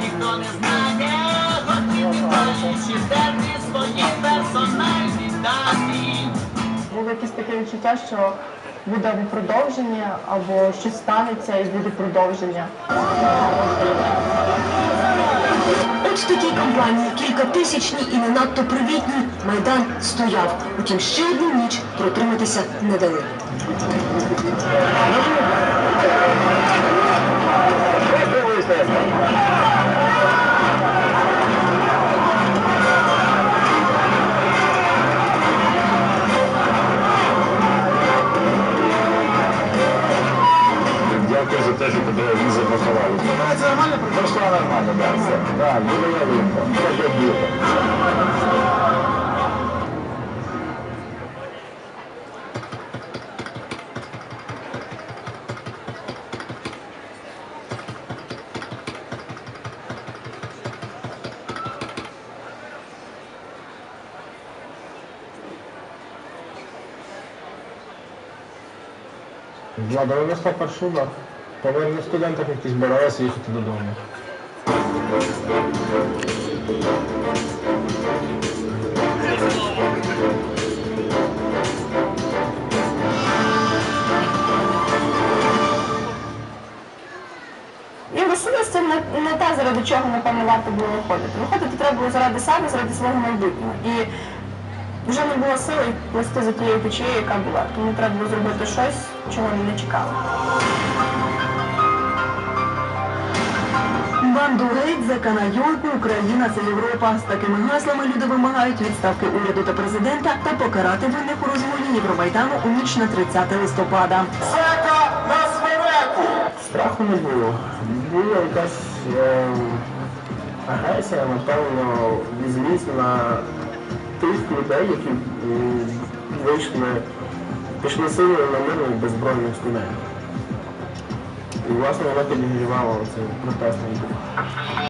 ніхто не знає, години далі, чи терні свої персональні дані. Було якесь таке відчуття, що буде продовження, або щось станеться і буде продовження. От в такій компанії, кількатисячній і не надто привітній, Майдан стояв. Утім, ще одну ніч протриматися не дали. Дякую за те, що тебе віза поховали. Це нормально пройшла нормально, так. все. Так, буде я виїхав. Це діти. Влада, Шуба. Поверну студентам, які збиралися їхати додому. Це не, не те, заради чого, напевно, варто було виходити. Виходити треба було заради себе, заради свого майбутнього. І вже не було сили плести за тією печею, яка була. Тому треба було зробити щось, чого не чекали. Банду геть, Заканайотну, Україна це Європа. З такими гаслами люди вимагають відставки уряду та президента та покарати винних у розгоні Євромайдану у ніч на 30 листопада. Страху не було. Була якась е, агресія, напевно, злість на тих людей, які вийшли, пішли силою на мирних беззбройних студентів. І власне вона підігрівала цей протестний дух.